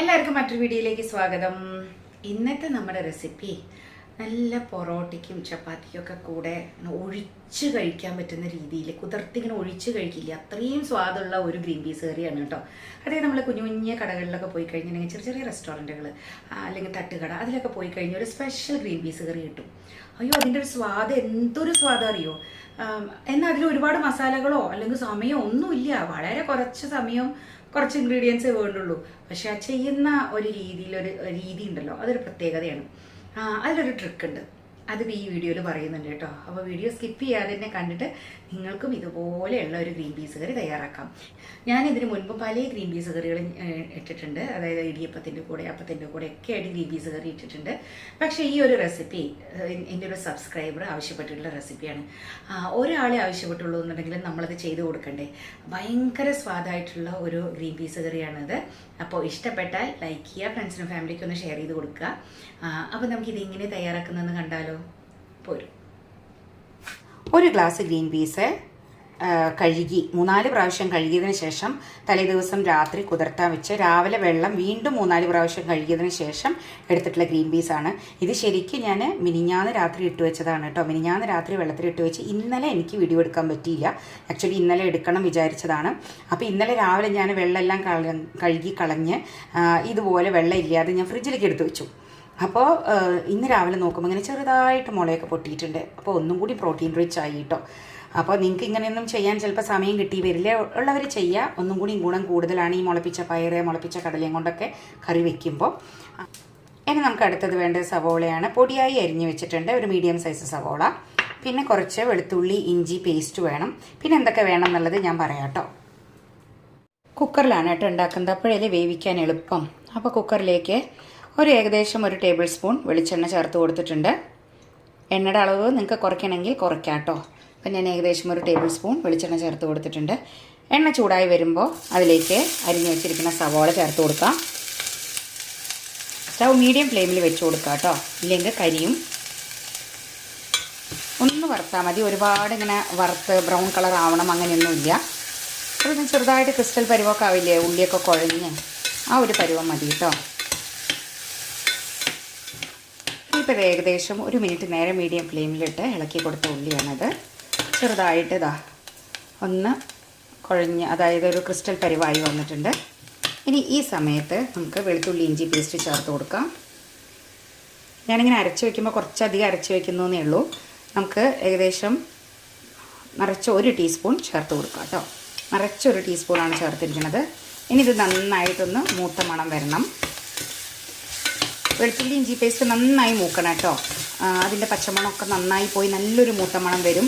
എല്ലാവർക്കും മറ്റൊരു വീഡിയോയിലേക്ക് സ്വാഗതം. ഇന്നത്തെ നമ്മുടെ റെസിപ്പി നല്ല പൊറോട്ടയ്ക്കും ചപ്പാത്തിക്കും ഒക്കെ കൂടെ ഒഴിച്ച് കഴിക്കാൻ പറ്റുന്ന രീതിയിൽ കുതിർത്തിങ്ങനെ ഒഴിച്ച് കഴിക്കില്ല. അത്രയും സ്വാദുള്ള ഒരു ഗ്രീൻ പീസ് കറിയാണ് കേട്ടോ. അതേ നമ്മൾ കുഞ്ഞു കുഞ്ഞു കടകളിലൊക്കെ പോയി കഴിഞ്ഞിട്ടുണ്ടെങ്കിൽ ചെറിയ ചെറിയ റെസ്റ്റോറന്റുകൾ അല്ലെങ്കിൽ തട്ടുകട അതിലൊക്കെ പോയി കഴിഞ്ഞാൽ ഒരു സ്പെഷ്യൽ ഗ്രീൻ പീസ് കറി കിട്ടും. അയ്യോ അതിന്റെ ഒരു സ്വാദ് എന്തൊരു സ്വാദം അറിയോ? എന്നാൽ അതിൽ ഒരുപാട് മസാലകളോ അല്ലെങ്കിൽ സമയമോ ഒന്നുമില്ല. വളരെ കുറച്ച് സമയം കുറച്ച് ഇൻഗ്രീഡിയൻസ് വേണ്ടുള്ളൂ. പക്ഷെ ആ ചെയ്യുന്ന ഒരു രീതിയിലൊരു രീതി ഉണ്ടല്ലോ. അതൊരു പ്രത്യേകതയാണ്. അതിലൊരു ട്രിക്ക് ഉണ്ട്. അത് ഈ വീഡിയോയിൽ പറയുന്നുണ്ട് കേട്ടോ. അപ്പോൾ വീഡിയോ സ്കിപ്പ് ചെയ്യാതെ തന്നെ കണ്ടിട്ട് നിങ്ങൾക്കും ഇതുപോലെയുള്ള ഒരു ഗ്രീൻ പീസ് കറി തയ്യാറാക്കാം. ഞാൻ ഇതിന് മുൻപ് പല ഗ്രീൻ പീസ് കറികളും ഇട്ടിട്ടുണ്ട്. അതായത് ഇടിയപ്പത്തിന്റെ കൂടെ അപ്പത്തിന്റെ കൂടെ ഒക്കെ ആയിട്ട് ഗ്രീൻ പീസ് കറി ഇട്ടിട്ടുണ്ട്. പക്ഷേ ഈ ഒരു റെസിപ്പി എന്റെ ഒരു സബ്സ്ക്രൈബർ ആവശ്യപ്പെട്ടിട്ടുള്ള റെസിപ്പിയാണ് ഒരാളെ ആവശ്യപ്പെട്ടുള്ളൂ എന്നുണ്ടെങ്കിൽ നമ്മളത് ചെയ്ത് കൊടുക്കണ്ടേ? ഭയങ്കര സ്വാദായിട്ടുള്ള ഒരു ഗ്രീൻ പീസ് കറിയാണിത് അപ്പോൾ ഇഷ്ടപ്പെട്ടാൽ ലൈക്ക് ചെയ്യുക ഫ്രണ്ട്സിനും ഫാമിലിക്കും ഒന്ന് ഷെയർ ചെയ്ത് കൊടുക്കുക. അപ്പോൾ നമുക്കിത് എങ്ങനെ തയ്യാറാക്കുന്നതെന്ന് കണ്ടാലോ? പോരും. ഒരു ഗ്ലാസ് ഗ്രീൻ പീസ് കഴുകി മൂന്നാൽ പ്രാവശ്യം കഴുകിയതിന് ശേഷം തലേദിവസം രാത്രി കുതിർത്താൻ വെച്ച് രാവിലെ വെള്ളം വീണ്ടും മൂന്നാൽ പ്രാവശ്യം കഴുകിയതിന് ശേഷം എടുത്തിട്ടുള്ള ഗ്രീൻ പീസാണ് ഇത് ശരിക്കും ഞാൻ മിനിഞ്ഞാന്ന് രാത്രി ഇട്ട് വെച്ചതാണ് കേട്ടോ. മിനിഞ്ഞാന്ന് രാത്രി വെള്ളത്തിൽ ഇട്ട് വെച്ച് ഇന്നലെ എനിക്ക് വീഡിയോ എടുക്കാൻ പറ്റിയില്ല. ആക്ച്വലി ഇന്നലെ എടുക്കണം വിചാരിച്ചതാണ്. അപ്പോൾ ഇന്നലെ രാവിലെ ഞാൻ വെള്ളമെല്ലാം കഴുകി കളഞ്ഞ് ഇതുപോലെ വെള്ളം ഇല്ലാതെ ഞാൻ ഫ്രിഡ്ജിലേക്ക് എടുത്ത് വെച്ചു. അപ്പോൾ ഇന്ന് രാവിലെ നോക്കുമ്പോൾ ഇങ്ങനെ ചെറുതായിട്ട് മുളയൊക്കെ പൊട്ടിയിട്ടുണ്ട്. അപ്പോൾ ഒന്നും കൂടി പ്രോട്ടീൻ റിച്ച് ആയി കേട്ടോ അപ്പോൾ നിങ്ങൾക്ക് ഇങ്ങനെയൊന്നും ചെയ്യാൻ ചിലപ്പോൾ സമയം കിട്ടി വരില്ല. ഉള്ളവർ ചെയ്യുക ഒന്നും കൂടി ഗുണം കൂടുതലാണ് ഈ മുളപ്പിച്ച പയറ് മുളപ്പിച്ച കടലയും കൊണ്ടൊക്കെ കറി വെക്കുമ്പോൾ ഇനി നമുക്ക് അടുത്തത് വേണ്ടത് സവോളയാണ്. പൊടിയായി അരിഞ്ഞു വെച്ചിട്ടുണ്ട്. ഒരു മീഡിയം സൈസ് സവോള. പിന്നെ കുറച്ച് വെളുത്തുള്ളി ഇഞ്ചി പേസ്റ്റ് വേണം. പിന്നെ എന്തൊക്കെ വേണം എന്നുള്ളത് ഞാൻ പറയാം കേട്ടോ കുക്കറിലാണ് കേട്ടോ ഉണ്ടാക്കുന്നത്. അപ്പോഴല്ലേ വേവിക്കാൻ എളുപ്പം. അപ്പോൾ കുക്കറിലേക്ക് ഒരു ഏകദേശം ഒരു ടേബിൾ സ്പൂൺ വെളിച്ചെണ്ണ ചേർത്ത് കൊടുത്തിട്ടുണ്ട്. എണ്ണയുടെ അളവ് നിങ്ങൾക്ക് കുറയ്ക്കണമെങ്കിൽ കുറയ്ക്കാം കേട്ടോ അപ്പം ഞാൻ ഏകദേശം ഒരു ടേബിൾ സ്പൂൺ വെളിച്ചെണ്ണ ചേർത്ത് കൊടുത്തിട്ടുണ്ട്. എണ്ണ ചൂടായി വരുമ്പോൾ അതിലേക്ക് അരിഞ്ഞു വെച്ചിരിക്കുന്ന സവോള ചേർത്ത് കൊടുക്കാം. സ്റ്റൗ മീഡിയം ഫ്ലെയിമിൽ വെച്ച് കൊടുക്കാം കേട്ടോ ഇല്ലെങ്കിൽ കരിയും. ഒന്ന് വറുത്താൽ മതി. ഒരുപാട് ഇങ്ങനെ വറുത്ത് ബ്രൗൺ കളർ ആവണം അങ്ങനെയൊന്നുമില്ല ഒരു ചെറുതായിട്ട് ക്രിസ്റ്റൽ പരുവമൊക്കെ ആവില്ലേ? ഉള്ളിയൊക്കെ കുഴഞ്ഞ് ആ ഒരു പരുവം മതി കേട്ടോ ഇപ്പോൾ ഏകദേശം ഒരു മിനിറ്റ് നേരെ മീഡിയം ഫ്ലെയിമിലിട്ട് ഇളക്കി കൊടുത്ത ഉള്ളിയാണത്. ചെറുതായിട്ട് ഇതാ ഒന്ന് കുഴഞ്ഞ് അതായത് ഒരു ക്രിസ്റ്റൽ പരിവായി വന്നിട്ടുണ്ട്. ഇനി ഈ സമയത്ത് നമുക്ക് വെളുത്തുള്ളി ഇഞ്ചി പേസ്റ്റ് ചേർത്ത് കൊടുക്കാം. ഞാനിങ്ങനെ അരച്ച് വയ്ക്കുമ്പോൾ കുറച്ചധികം അരച്ച് വയ്ക്കുന്നേ ഉള്ളൂ. നമുക്ക് ഏകദേശം നിറച്ച ഒരു ടീസ്പൂൺ ചേർത്ത് കൊടുക്കാം കേട്ടോ. നിറച്ചൊരു ടീസ്പൂണാണ് ചേർത്തിരിക്കുന്നത്. ഇനി ഇത് നന്നായിട്ടൊന്ന് മൂത്ത മണം വരണം. വെളുത്തുള്ളി ഇഞ്ചി പേസ്റ്റ് നന്നായി മൂക്കണം കേട്ടോ. അതിന്റെ പച്ചമണമൊക്കെ നന്നായി പോയി നല്ലൊരു മൂത്ത മണം വരും.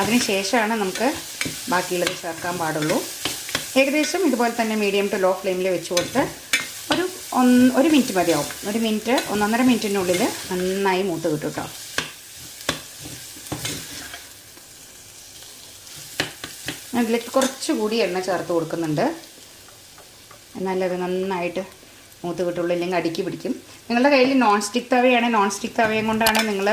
അതിന് ശേഷമാണ് നമുക്ക് ബാക്കിയുള്ളത് ചേർക്കാൻ പാടുള്ളൂ. ഏകദേശം ഇതുപോലെ തന്നെ മീഡിയം ടു ലോ ഫ്ലെയിമിൽ വെച്ച് കൊടുത്ത് ഒരു ഒന്ന് ഒരു മിനിറ്റ് മതിയാവും. ഒരു മിനിറ്റ് ഒന്നൊന്നര മിനിറ്റിനുള്ളിൽ നന്നായി മൂത്ത് കിട്ടും കേട്ടോ. അതിലേക്ക് കുറച്ചുകൂടി എണ്ണ ചേർത്ത് കൊടുക്കുന്നുണ്ട്. എന്നാലത് നന്നായിട്ട് മൂത്ത് കിട്ടുള്ളൂ ഇല്ലെങ്കിൽ അടുക്കി പിടിക്കും. നിങ്ങളുടെ കയ്യിൽ നോൺ സ്റ്റിക്ക് തവയാണ്. നോൺ സ്റ്റിക്ക് തവയും കൊണ്ടാണ് നിങ്ങൾ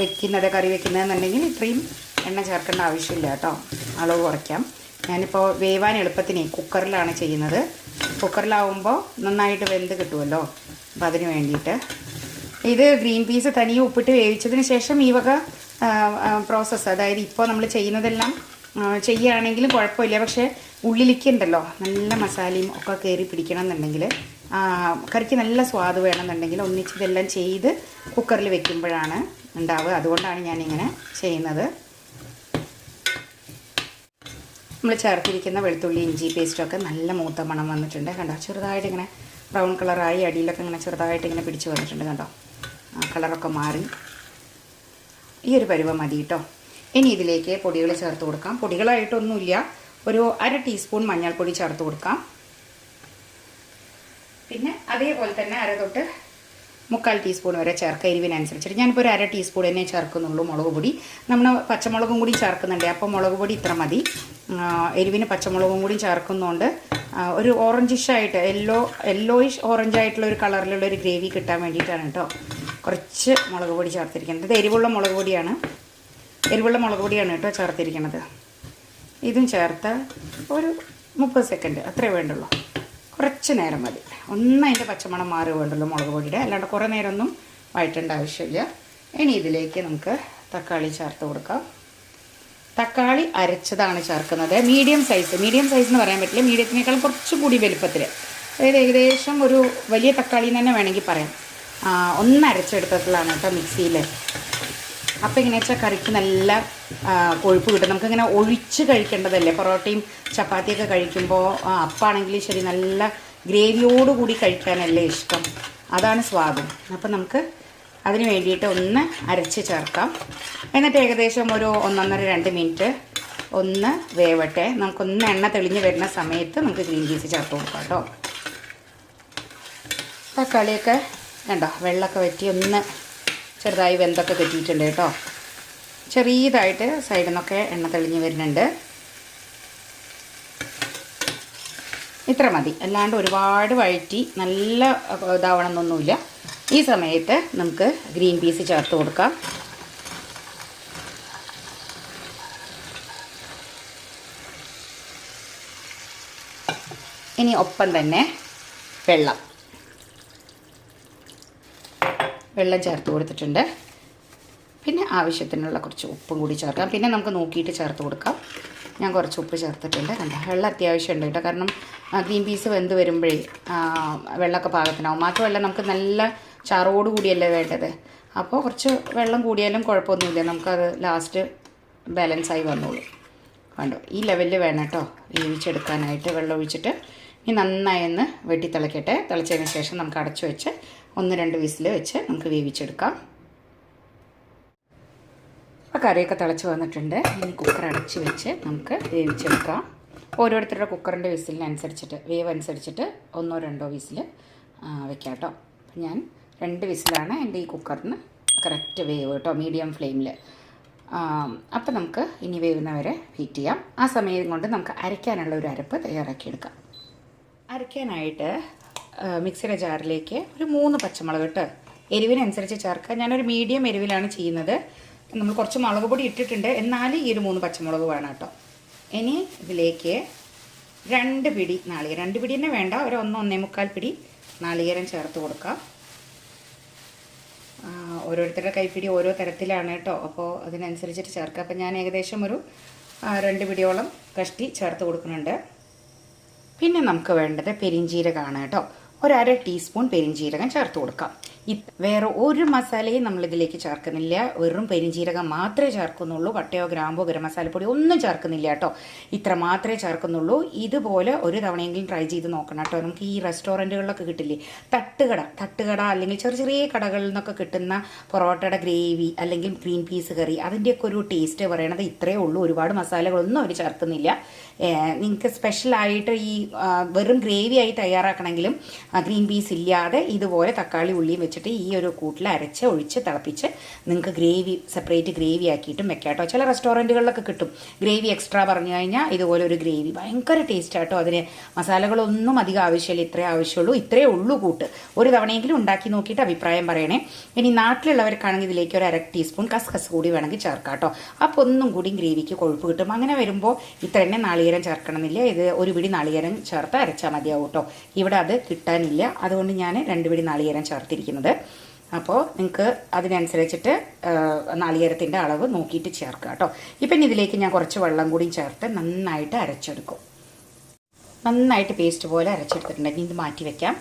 വെക്കുന്നത് കറി വെക്കുന്നതെന്നുണ്ടെങ്കിൽ ഇത്രയും എണ്ണ ചേർക്കേണ്ട ആവശ്യമില്ല കേട്ടോ. അളവ് കുറയ്ക്കാം. ഞാനിപ്പോൾ വേവാൻ എളുപ്പത്തിന് കുക്കറിലാണ് ചെയ്യുന്നത്. കുക്കറിലാവുമ്പോൾ നന്നായിട്ട് വെന്ത് കിട്ടുമല്ലോ. അപ്പോൾ അതിന് വേണ്ടിയിട്ട്. ഇത് ഗ്രീൻ പീസ് തനിയെ ഉപ്പിട്ട് വേവിച്ചതിന് ശേഷം ഈ വക പ്രോസസ്സ് അതായത് ഇപ്പോൾ നമ്മൾ ചെയ്യുന്നതെല്ലാം ചെയ്യുകയാണെങ്കിലും കുഴപ്പമില്ല. പക്ഷേ ഉള്ളിലേക്ക് ഉണ്ടല്ലോ നല്ല മസാലയും ഒക്കെ കയറി പിടിക്കണം എന്നുണ്ടെങ്കിൽ കറിക്ക് നല്ല സ്വാദ് വേണമെന്നുണ്ടെങ്കിൽ ഒന്നിച്ച് ഇതെല്ലാം ചെയ്ത് കുക്കറിൽ വെക്കുമ്പോഴാണ് ഉണ്ടാവുക. അതുകൊണ്ടാണ് ഞാനിങ്ങനെ ചെയ്യുന്നത്. നമ്മൾ ചേർത്തിരിക്കുന്ന വെളുത്തുള്ളി ഇഞ്ചി പേസ്റ്റൊക്കെ നല്ല മൂത്ത മണം വന്നിട്ടുണ്ട്. കണ്ടോ? ചെറുതായിട്ട് ഇങ്ങനെ ബ്രൗൺ കളറായി അടിയിലൊക്കെ ഇങ്ങനെ ചെറുതായിട്ട് ഇങ്ങനെ പിടിച്ച് വന്നിട്ടുണ്ട് കണ്ടോ? ആ കളറൊക്കെ മാറി. ഈ ഒരു പരുവം മതി കേട്ടോ. ഇനി ഇതിലേക്ക് പൊടികൾ ചേർത്ത് കൊടുക്കാം. പൊടികളായിട്ടൊന്നുമില്ല. ഒരു അര ടീസ്പൂൺ മഞ്ഞൾപ്പൊടി ചേർത്ത് കൊടുക്കാം. പിന്നെ അതേപോലെ തന്നെ അര തൊട്ട് മുക്കാൽ ടീസ്പൂൺ വരെ ചേർക്കുക എരിവിനനുസരിച്ചിട്ട്. ഞാനിപ്പോൾ ഒരു അര ടീസ്പൂൺ തന്നെ ചേർക്കുന്നുള്ളൂ മുളക് പൊടി. നമ്മൾ പച്ചമുളകും കൂടി ചേർക്കുന്നുണ്ട്. അപ്പോൾ മുളക് പൊടി ഇത്ര മതി. എരിവിന് പച്ചമുളകും കൂടി ചേർക്കുന്നതുകൊണ്ട് ഒരു ഓറഞ്ചിഷ് ആയിട്ട് യെല്ലോ യെല്ലോയിഷ് ഓറഞ്ച് ആയിട്ടുള്ള ഒരു കളറിലുള്ള ഒരു ഗ്രേവി കിട്ടാൻ വേണ്ടിയിട്ടാണ് കേട്ടോ കുറച്ച് മുളക് പൊടി ചേർത്തിരിക്കുന്നത്. ഇത് എരിവുള്ള മുളക് പൊടിയാണ്. എരിവുള്ള മുളക് പൊടിയാണ് കേട്ടോ ചേർത്തിരിക്കുന്നത്. ഇതും ചേർത്ത് ഒരു മുപ്പത് സെക്കൻഡ് അത്രേ വേണ്ടുള്ളൂ. കുറച്ച് നേരം മതി. ഒന്ന് അതിന്റെ പച്ചമണം മാറി വേണ്ടല്ലോ മുളക് പൊടിയുടെ. അല്ലാണ്ട് കുറേ നേരമൊന്നും വഴറ്റേണ്ട ആവശ്യമില്ല. ഇനി ഇതിലേക്ക് നമുക്ക് തക്കാളി ചേർത്ത് കൊടുക്കാം. തക്കാളി അരച്ചതാണ് ചേർക്കുന്നത്. മീഡിയം സൈസ് മീഡിയം സൈസ് എന്ന് പറയാൻ പറ്റില്ല. മീഡിയത്തിനേക്കാൾ കുറച്ച് കൂടി വലുപ്പത്തിൽ അതായത് ഏകദേശം ഒരു വലിയ തക്കാളി തന്നെ വേണമെങ്കിൽ പറയാം. ഒന്നരച്ചെടുത്തിട്ടുള്ളതാണ് കേട്ടോ മിക്സിയിൽ അപ്പോൾ ഇങ്ങനെ വെച്ചാൽ കറിക്ക് നല്ല കൊഴുപ്പ് കിട്ടും. നമുക്കിങ്ങനെ ഒഴിച്ച് കഴിക്കേണ്ടതല്ലേ? പൊറോട്ടയും ചപ്പാത്തിയൊക്കെ കഴിക്കുമ്പോൾ അപ്പാണെങ്കിൽ ശരി നല്ല ഗ്രേവിയോടുകൂടി കഴിക്കാനല്ലേ ഇഷ്ടം. അതാണ് സ്വാദം. അപ്പം നമുക്ക് അതിന് വേണ്ടിയിട്ട് ഒന്ന് അരച്ച് ചേർക്കാം. എന്നിട്ട് ഏകദേശം ഒരു ഒന്നൊന്നര രണ്ട് മിനിറ്റ് ഒന്ന് വേവട്ടെ. നമുക്കൊന്ന് എണ്ണ തെളിഞ്ഞ് വരുന്ന സമയത്ത് നമുക്ക് ഗ്രീൻ പീസ് ചേർത്ത് കൊടുക്കാം കേട്ടോ. തക്കാളിയൊക്കെ കണ്ടോ വെള്ളമൊക്കെ വറ്റി ഒന്ന് ചെറുതായി വെന്തൊക്കെ കെട്ടിയിട്ടുണ്ട് കേട്ടോ. ചെറിയതായിട്ട് സൈഡിൽ നിന്നൊക്കെ എണ്ണ തെളിഞ്ഞ് വരുന്നുണ്ട്. ഇത്ര മതി. അല്ലാണ്ട് ഒരുപാട് വഴറ്റി നല്ല ഇതാവണമെന്നൊന്നുമില്ല. ഈ സമയത്ത് നമുക്ക് ഗ്രീൻ പീസ് ചേർത്ത് കൊടുക്കാം. ഇനി ഒപ്പം തന്നെ വെള്ളം. വെള്ളം ചേർത്ത് കൊടുത്തിട്ടുണ്ട്. പിന്നെ ആവശ്യത്തിനുള്ള കുറച്ച് ഉപ്പും കൂടി ചേർക്കാം. പിന്നെ നമുക്ക് നോക്കിയിട്ട് ചേർത്ത് കൊടുക്കാം. ഞാൻ കുറച്ച് ഉപ്പ് ചേർത്തിട്ടുണ്ട്. കണ്ട? വെള്ളം അത്യാവശ്യമുണ്ട് കേട്ടോ. കാരണം ഗ്രീൻ പീസ് വെന്ത് വരുമ്പോഴേ വെള്ളമൊക്കെ പാകത്തിനാവും. മാത്രമല്ല നമുക്ക് നല്ല ചാറോട് കൂടിയല്ലേ വേണ്ടത്? അപ്പോൾ കുറച്ച് വെള്ളം കൂടിയാലും കുഴപ്പമൊന്നുമില്ല. നമുക്കത് ലാസ്റ്റ് ബാലൻസായി വന്നോളൂ. കണ്ടോ? ഈ ലെവലിൽ വേണം കേട്ടോ. വേവിച്ചെടുക്കാനായിട്ട് വെള്ളം ഒഴിച്ചിട്ട് ഇനി നന്നായി ഒന്ന് വെട്ടി തിളക്കട്ടെ തിളച്ചതിന് ശേഷം നമുക്ക് അടച്ചു വെച്ച് ഒന്ന് രണ്ട് വിസിൽ വെച്ച് നമുക്ക് വേവിച്ചെടുക്കാം. ആ കറിയൊക്കെ തിളച്ച് വന്നിട്ടുണ്ട്. ഇനി കുക്കർ അടച്ച് വെച്ച് നമുക്ക് വേവിച്ചെടുക്കാം. ഓരോരുത്തരുടെ കുക്കറിന്റെ വിസിലിനനുസരിച്ചിട്ട് വേവ് അനുസരിച്ചിട്ട് ഒന്നോ രണ്ടോ വിസിൽ വെക്കാം കേട്ടോ. ഞാൻ രണ്ട് വിസിലാണ് എന്റെ ഈ കുക്കറിന് കറക്റ്റ് വേവ് കേട്ടോ മീഡിയം ഫ്ലെയിമിൽ അപ്പം നമുക്ക് ഇനി വേവുന്നവരെ വെയിറ്റ് ചെയ്യാം. ആ സമയം കൊണ്ട് നമുക്ക് അരയ്ക്കാനുള്ള ഒരു അരപ്പ് തയ്യാറാക്കിയെടുക്കാം. അരയ്ക്കാനായിട്ട് മിക്സിയുടെ ജാറിലേക്ക് ഒരു മൂന്ന് പച്ചമുളക് ഇട്ട് എരിവിനനുസരിച്ച് ചേർക്കുക. ഞാനൊരു മീഡിയം എരിവിലാണ് ചെയ്യുന്നത്. നമ്മൾ കുറച്ച് മുളക് പൊടി ഇട്ടിട്ടുണ്ട്. എന്നാലും ഈ ഒരു മൂന്ന് പച്ചമുളക് വേണം കേട്ടോ. ഇനി ഇതിലേക്ക് രണ്ട് പിടി നാളികേരം. രണ്ട് പിടി തന്നെ വേണ്ട. ഒരു ഒന്ന് ഒന്നേ മുക്കാൽ പിടി നാളികേരം ചേർത്ത് കൊടുക്കാം. ഓരോരുത്തരുടെ കൈപ്പിടി ഓരോ തരത്തിലാണ് കേട്ടോ. അപ്പോൾ അതിനനുസരിച്ചിട്ട് ചേർക്കുക. അപ്പോൾ ഞാൻ ഏകദേശം ഒരു രണ്ട് പിടിയോളം കഷ്ടി ചേർത്ത് കൊടുക്കുന്നുണ്ട്. പിന്നെ നമുക്ക് വേണ്ടത് പെരിഞ്ചീരകമാണ് കേട്ടോ. ഒരു അര ടീസ്പൂൺ പെരിഞ്ചീരകം ചേർത്ത് കൊടുക്കാം. വേറെ ഒരു മസാലയും നമ്മൾ ഇതിലേക്ക് ചേർക്കുന്നില്ല. വെറും പെരിഞ്ചീരകം മാത്രമേ ചേർക്കുന്നുള്ളൂ. പട്ടയോ ഗ്രാമ്പോ ഗരം മസാലപ്പൊടി ഒന്നും ചേർക്കുന്നില്ല കേട്ടോ. ഇത്ര മാത്രമേ ചേർക്കുന്നുള്ളൂ. ഇതുപോലെ ഒരു തവണയെങ്കിലും ട്രൈ ചെയ്ത് നോക്കണം കേട്ടോ. നമുക്ക് ഈ റെസ്റ്റോറന്റുകളിലൊക്കെ കിട്ടില്ലേ? തട്ടുകട തട്ടുകട അല്ലെങ്കിൽ ചെറിയ ചെറിയ കടകളിൽ നിന്നൊക്കെ കിട്ടുന്ന പൊറോട്ടയുടെ ഗ്രേവി അല്ലെങ്കിൽ ഗ്രീൻ പീസ് കറി അതിന്റെയൊക്കെ ഒരു ടേസ്റ്റ് പറയണത് ഇത്രയേ ഉള്ളൂ. ഒരുപാട് മസാലകളൊന്നും അവർ ചേർക്കുന്നില്ല. നിങ്ങൾക്ക് സ്പെഷ്യലായിട്ട് ഈ വെറും ഗ്രേവി ആയി തയ്യാറാക്കണമെങ്കിലും ഗ്രീൻ പീസ് ഇല്ലാതെ ഇതുപോലെ തക്കാളി ഉള്ളിയും വെച്ചിട്ട് ഈ ഒരു കൂട്ടിൽ അരച്ച് ഒഴിച്ച് തിളപ്പിച്ച് നിങ്ങൾക്ക് ഗ്രേവി സെപ്പറേറ്റ് ഗ്രേവി ആക്കിയിട്ടും വെക്കാം കേട്ടോ. ചില റെസ്റ്റോറന്റുകളിലൊക്കെ കിട്ടും. ഗ്രേവി എക്സ്ട്രാ പറഞ്ഞു കഴിഞ്ഞാൽ ഇതുപോലെ ഒരു ഗ്രേവി ഭയങ്കര ടേസ്റ്റ് ആട്ടോ. അതിന് മസാലകളൊന്നും അധികം ആവശ്യമില്ല ഇത്രേ ആവശ്യമുള്ളൂ ഇത്രേ ഉള്ളൂ കൂട്ട്. ഒരു തവണയെങ്കിലും ഉണ്ടാക്കി നോക്കിയിട്ട് അഭിപ്രായം പറയണേ. ഇനി നാട്ടിലുള്ളവർക്കാണെങ്കിൽ ഇതിലേക്ക് ഒരു അര ടീസ്പൂൺ കസ്കസ് കൂടി വേണമെങ്കിൽ ചേർക്കാം കേട്ടോ. അപ്പോൾ ഒന്നും കൂടി ഗ്രേവിക്ക് കൊഴുപ്പ് കിട്ടും. അങ്ങനെ വരുമ്പോൾ ഇത്ര തന്നെ നാളികേരം ചേർക്കണമെന്നില്ല. ഇത് ഒരു പിടി നാളികേരം ചേർത്ത് അരച്ചാൽ മതിയാവും കേട്ടോ. ഇവിടെ അത് കിട്ടാനില്ല. അതുകൊണ്ട് ഞാൻ രണ്ട് പിടി നാളികേരം ചേർത്തിരിക്കുന്നത് അപ്പോൾ നിങ്ങൾക്ക് അതിനനുസരിച്ചിട്ട് നാളികേരത്തിന്റെ അളവ് നോക്കിയിട്ട് ചേർക്കുക കേട്ടോ. ഇപ്പം ഇനി ഇതിലേക്ക് ഞാൻ കുറച്ച് വെള്ളം കൂടി ചേർത്ത് നന്നായിട്ട് അരച്ചെടുക്കും. നന്നായിട്ട് പേസ്റ്റ് പോലെ അരച്ചെടുത്തിട്ടുണ്ടെങ്കിൽ ഇനി ഇത് മാറ്റി വെക്കാം.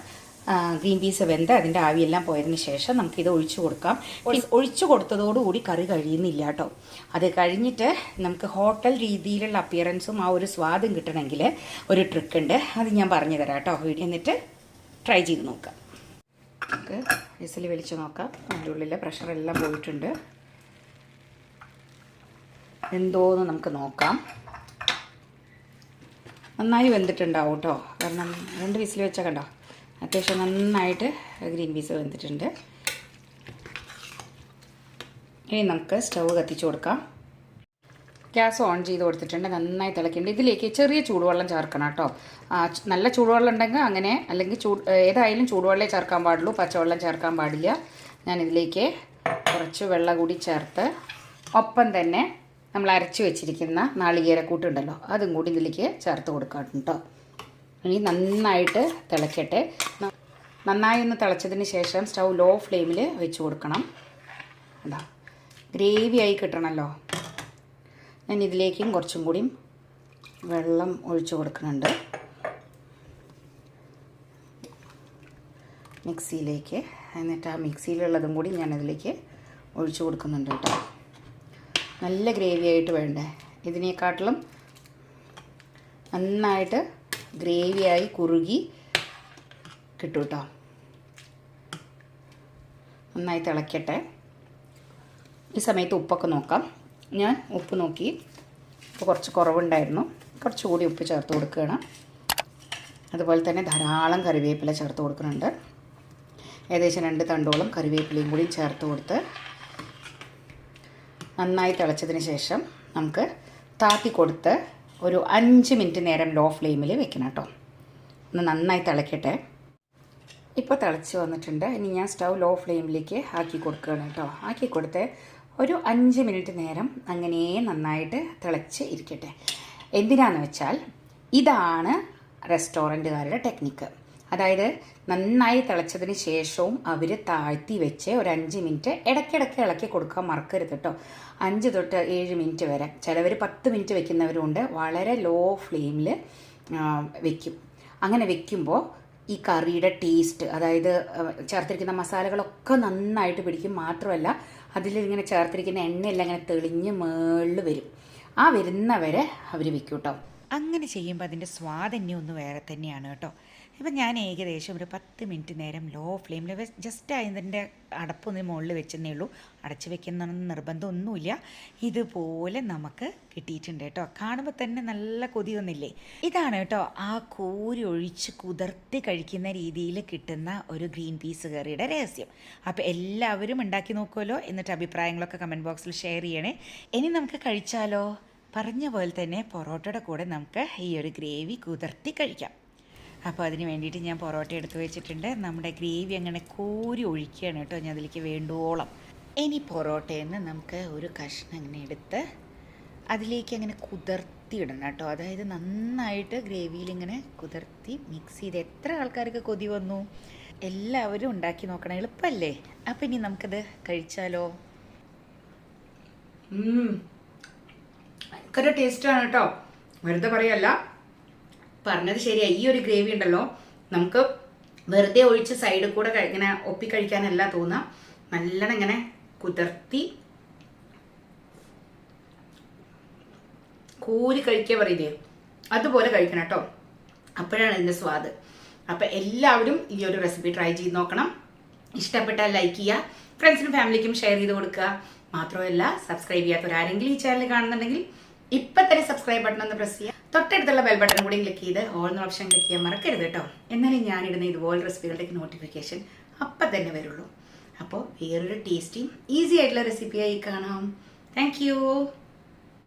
ഗ്രീൻ പീസ് വെന്ത് അതിന്റെ ആവിയെല്ലാം പോയതിന് ശേഷം നമുക്കിത് ഒഴിച്ചു കൊടുക്കാം. ഒഴി- ഒഴിച്ചു കൊടുത്തതോടുകൂടി കറി കഴിയുന്നില്ല കേട്ടോ. അത് കഴിഞ്ഞിട്ട് നമുക്ക് ഹോട്ടൽ രീതിയിലുള്ള അപ്പിയറൻസും ആ ഒരു സ്വാദും കിട്ടണമെങ്കിൽ ഒരു ട്രിക്ക് ഉണ്ട്. അത് ഞാൻ പറഞ്ഞു തരാം കേട്ടോ. എന്നിട്ട് ട്രൈ ചെയ്ത് നോക്കാം. നമുക്ക് വിസിൽ വലിച്ച് നോക്കാം. അതിന്റെ ഉള്ളിലെ പ്രഷറെല്ലാം പോയിട്ടുണ്ട്. എന്തോന്ന് നമുക്ക് നോക്കാം. നന്നായി വെന്തിട്ടുണ്ടാവും കേട്ടോ കാരണം രണ്ട് വിസിൽ വെച്ചാൽ കണ്ടോ? അത്യാവശ്യം നന്നായിട്ട് ഗ്രീൻ പീസ് വെന്തിട്ടുണ്ട്. ഇനി നമുക്ക് സ്റ്റൗ കത്തിച്ച് കൊടുക്കാം. ഗ്യാസ് ഓൺ ചെയ്ത് കൊടുത്തിട്ടുണ്ട്. നന്നായി തിളക്കുന്നുണ്ട് ഇതിലേക്ക് ചെറിയ ചൂടുവെള്ളം ചേർക്കണം കേട്ടോ. നല്ല ചൂടുവെള്ളം ഉണ്ടെങ്കിൽ അങ്ങനെ അല്ലെങ്കിൽ ചൂട് ഏതായാലും ചൂടുവെള്ളമേ ചേർക്കാൻ പാടുള്ളൂ. പച്ചവെള്ളം ചേർക്കാൻ പാടില്ല. ഞാനിതിലേക്ക് കുറച്ച് വെള്ളം കൂടി ചേർത്ത് ഒപ്പം തന്നെ നമ്മൾ അരച്ച് വെച്ചിരിക്കുന്ന നാളികേരക്കൂട്ടുണ്ടല്ലോ അതും കൂടി ഇതിലേക്ക് ചേർത്ത് കൊടുക്കാം കേട്ടോ. ഇനി നന്നായിട്ട് തിളക്കട്ടെ. നന്നായി ഒന്ന് തിളച്ചതിന് ശേഷം സ്റ്റൗ ലോ ഫ്ലെയിമിൽ വെച്ച് കൊടുക്കണം. അതാ ഗ്രേവി ആയി കിട്ടണമല്ലോ ഞാൻ ഇതിലേക്കും കുറച്ചും കൂടിയും വെള്ളം ഒഴിച്ചു കൊടുക്കുന്നുണ്ട്. മിക്സിയിലേക്ക്. എന്നിട്ട് ആ മിക്സിയിലുള്ളതും കൂടി ഞാനതിലേക്ക് ഒഴിച്ചു കൊടുക്കുന്നുണ്ട് കേട്ടോ. നല്ല ഗ്രേവി ആയിട്ട് വേണ്ടേ? ഇതിനേക്കാട്ടിലും നന്നായിട്ട് ഗ്രേവിയായി കുറുകി കിട്ടും കേട്ടോ. നന്നായി തിളയ്ക്കട്ടെ ഈ സമയത്ത് ഉപ്പൊക്കെ നോക്കാം. ഞാൻ ഉപ്പ് നോക്കി. അപ്പോൾ കുറച്ച് കുറവുണ്ടായിരുന്നു. കുറച്ചുകൂടി ഉപ്പ് ചേർത്ത് കൊടുക്കുകയാണ്. അതുപോലെ തന്നെ ധാരാളം കറിവേപ്പില ചേർത്ത് കൊടുക്കുന്നുണ്ട്. ഏകദേശം രണ്ട് തണ്ടോളം കറിവേപ്പിലയും കൂടി ചേർത്ത് കൊടുത്ത് നന്നായി തിളച്ചതിന് ശേഷം നമുക്ക് താത്തി കൊടുത്ത് ഒരു അഞ്ച് മിനിറ്റ് നേരം ലോ ഫ്ലെയിമിൽ വെക്കണം കേട്ടോ. ഒന്ന് നന്നായി തിളയ്ക്കട്ടെ ഇപ്പോൾ തിളച്ച് വന്നിട്ടുണ്ട്. ഇനി ഞാൻ സ്റ്റൗ ലോ ഫ്ലെയിമിലേക്ക് ആക്കി കൊടുക്കുകയാണ് കേട്ടോ. ആക്കി കൊടുത്ത് ഒരു അഞ്ച് മിനിറ്റ് നേരം അങ്ങനെ നന്നായിട്ട് തിളച്ച് ഇരിക്കട്ടെ. എന്തിനാന്ന് വെച്ചാൽ ഇതാണ് റെസ്റ്റോറന്റുകാരുടെ ടെക്നിക്ക്. അതായത് നന്നായി തിളച്ചതിന് ശേഷവും അവർ താഴ്ത്തി വെച്ച് ഒരു അഞ്ച് മിനിറ്റ് ഇടയ്ക്കിടയ്ക്ക് ഇളക്കി കൊടുക്കാൻ മറക്കരുത് കേട്ടോ അഞ്ച് തൊട്ട് ഏഴ് മിനിറ്റ് വരെ. ചിലവർ പത്ത് മിനിറ്റ് വെക്കുന്നവരുണ്ട്. വളരെ ലോ ഫ്ലെയിമിൽ വെക്കും. അങ്ങനെ വെക്കുമ്പോൾ ഈ കറിയുടെ ടേസ്റ്റ് അതായത് ചേർത്തിരിക്കുന്ന മസാലകളൊക്കെ നന്നായിട്ട് പിടിക്കും. മാത്രമല്ല അതിൽ ഇങ്ങനെ ചേർത്തിരിക്കുന്ന എണ്ണയെല്ലാം ഇങ്ങനെ തെളിഞ്ഞ് മേളിൽ വരും. ആ വരുന്നവരെ അവർ വിൽക്കും കേട്ടോ അങ്ങനെ ചെയ്യുമ്പോൾ അതിന്റെ സ്വാദന്യം ഒന്ന് വേറെ തന്നെയാണ് കേട്ടോ. ഇപ്പം ഞാൻ ഏകദേശം ഒരു പത്ത് മിനിറ്റ് നേരം ലോ ഫ്ലെയിമിൽ ജസ്റ്റ് അതിന്റെ അടപ്പൊന്ന് മുകളിൽ വെച്ചെന്നേ ഉള്ളൂ. അടച്ച് വെക്കുന്ന നിർബന്ധമൊന്നുമില്ല ഇതുപോലെ നമുക്ക് കിട്ടിയിട്ടുണ്ട് കേട്ടോ. കാണുമ്പോൾ തന്നെ നല്ല കൊതി വന്നില്ലേ? ഇതാണ് കേട്ടോ ആ കോരി ഒഴിച്ച് കുതിർത്തി കഴിക്കുന്ന രീതിയിൽ കിട്ടുന്ന ഒരു ഗ്രീൻ പീസ് കറിയുടെ രഹസ്യം. അപ്പോൾ എല്ലാവരും ഉണ്ടാക്കി നോക്കുമല്ലോ എന്നിട്ട് അഭിപ്രായങ്ങളൊക്കെ കമന്റ് ബോക്സിൽ ഷെയർ ചെയ്യണേ. ഇനി നമുക്ക് കഴിച്ചാലോ? പറഞ്ഞ പോലെ തന്നെ പൊറോട്ടയുടെ കൂടെ നമുക്ക് ഈ ഒരു ഗ്രേവി കുതിർത്തി കഴിക്കാം. അപ്പോൾ അതിന് വേണ്ടിയിട്ട് ഞാൻ പൊറോട്ട എടുത്തു വെച്ചിട്ടുണ്ട്. നമ്മുടെ ഗ്രേവി അങ്ങനെ കോരി ഒഴിക്കുകയാണ് കേട്ടോ ഞാൻ അതിലേക്ക് വേണ്ടുവോളം ഇനി പൊറോട്ടയിൽ നിന്ന് നമുക്ക് ഒരു കഷ്ണം അങ്ങനെ എടുത്ത് അതിലേക്ക് അങ്ങനെ കുതിർത്തി ഇടണം കേട്ടോ. അതായത് നന്നായിട്ട് ഗ്രേവിയിൽ ഇങ്ങനെ കുതിർത്തി മിക്സ് ചെയ്ത് എത്ര ആൾക്കാർക്ക് കൊതി വന്നു? എല്ലാവരും ഉണ്ടാക്കി നോക്കണം എളുപ്പമല്ലേ അപ്പം ഇനി നമുക്കത് കഴിച്ചാലോ? ഭയങ്കര ടേസ്റ്റാണ് കേട്ടോ വെറുതെ പറയല്ല. പറഞ്ഞത് ശരിയാ. ഈ ഒരു ഗ്രേവി ഉണ്ടല്ലോ. നമുക്ക് വെറുതെ ഒഴിച്ച് സൈഡിൽ കൂടെ ഇങ്ങനെ ഒപ്പി കഴിക്കാനല്ല തോന്നാം. നല്ലോണം ഇങ്ങനെ കുതിർത്തി കൂരി കഴിക്കുക പറയില്ലേ? അതുപോലെ കഴിക്കണം കേട്ടോ അപ്പോഴാണ് ഇതിന്റെ സ്വാദ്. അപ്പം എല്ലാവരും ഈ ഒരു റെസിപ്പി ട്രൈ ചെയ്ത് നോക്കണം. ഇഷ്ടപ്പെട്ടാൽ ലൈക്ക് ചെയ്യുക ഫ്രണ്ട്സിനും ഫാമിലിക്കും ഷെയർ ചെയ്ത് കൊടുക്കുക. മാത്രമല്ല സബ്സ്ക്രൈബ് ചെയ്യാത്തവരാരെങ്കിലും ഈ ചാനൽ കാണുന്നുണ്ടെങ്കിൽ ഇപ്പം തന്നെ സബ്സ്ക്രൈബ് ബട്ടൺ ഒന്ന് പ്രസ് ചെയ്യുക. തൊട്ടടുത്തുള്ള ബെൽ ബട്ടൺ കൂടി ക്ലിക്ക് ചെയ്ത് ഓൾ എന്ന ഓപ്ഷൻ ക്ലിക്ക് ചെയ്യാൻ മറക്കരുത് കേട്ടോ എന്നാലും ഞാനിടുന്ന ഇതുപോലെ റെസിപ്പികളുടെ നോട്ടിഫിക്കേഷൻ അപ്പം തന്നെ വരുള്ളൂ. അപ്പോൾ വേറൊരു ടേസ്റ്റിയും ഈസി ആയിട്ടുള്ള റെസിപ്പിയായി കാണാം. താങ്ക്